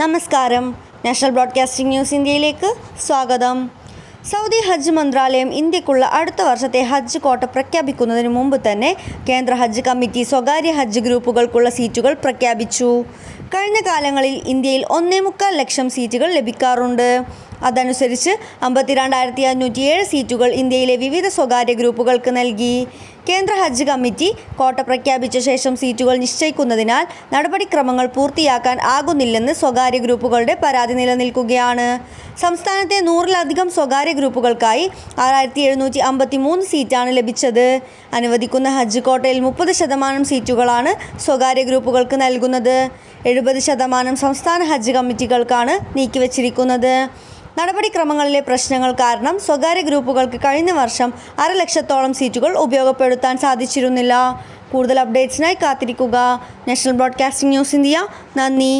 നമസ്കാരം. National broadcasting news ഇന്ത്യയിലേക്ക് സ്വാഗതം. സൗദി ഹജ്ജ് മന്ത്രാലയം ഇന്ത്യക്കുള്ള അടുത്ത വർഷത്തെ ഹജ്ജ് കോട്ട പ്രഖ്യാപിക്കുന്നതിന് മുമ്പ് തന്നെ കേന്ദ്ര ഹജ്ജ് കമ്മിറ്റി സ്വകാര്യ ഹജ്ജ് ഗ്രൂപ്പുകൾക്കുള്ള സീറ്റുകൾ പ്രഖ്യാപിച്ചു. കഴിഞ്ഞ കാലങ്ങളിൽ ഇന്ത്യയിൽ ഒന്നേ മുക്കാൽ ലക്ഷം സീറ്റുകൾ ലഭിക്കാറുണ്ട്. അതനുസരിച്ച് അമ്പത്തിരണ്ടായിരത്തി അഞ്ഞൂറ്റിയേഴ് സീറ്റുകൾ ഇന്ത്യയിലെ വിവിധ സ്വകാര്യ ഗ്രൂപ്പുകൾക്ക് നൽകി. കേന്ദ്ര ഹജ്ജ് കമ്മിറ്റി കോട്ട പ്രഖ്യാപിച്ച ശേഷം സീറ്റുകൾ നിശ്ചയിക്കുന്നതിനാൽ നടപടിക്രമങ്ങൾ പൂർത്തിയാക്കാൻ ആകുന്നില്ലെന്ന് സ്വകാര്യ ഗ്രൂപ്പുകളുടെ പരാതി നിലനിൽക്കുകയാണ്. സംസ്ഥാനത്തെ നൂറിലധികം സ്വകാര്യ ഗ്രൂപ്പുകൾക്കായി ആറായിരത്തി എഴുന്നൂറ്റി അമ്പത്തി മൂന്ന് സീറ്റാണ് ലഭിച്ചത്. അനുവദിക്കുന്ന ഹജ്ജ് കോട്ടയിൽ മുപ്പത് ശതമാനം സീറ്റുകളാണ് സ്വകാര്യ ഗ്രൂപ്പുകൾക്ക് നൽകുന്നത്. എഴുപത് ശതമാനം സംസ്ഥാന ഹജ്ജ് കമ്മിറ്റികൾക്കാണ് നീക്കിവച്ചിരിക്കുന്നത്. നടപടിക്രമങ്ങളിലെ പ്രശ്നങ്ങൾ കാരണം സ്വകാര്യ ഗ്രൂപ്പുകൾക്ക് കഴിഞ്ഞ വർഷം അരലക്ഷത്തോളം സീറ്റുകൾ ഉപയോഗപ്പെടുത്താൻ സാധിച്ചിരുന്നില്ല. കൂടുതൽ അപ്ഡേറ്റ്സിനായി കാത്തിരിക്കുക. National broadcasting news India. നന്ദി.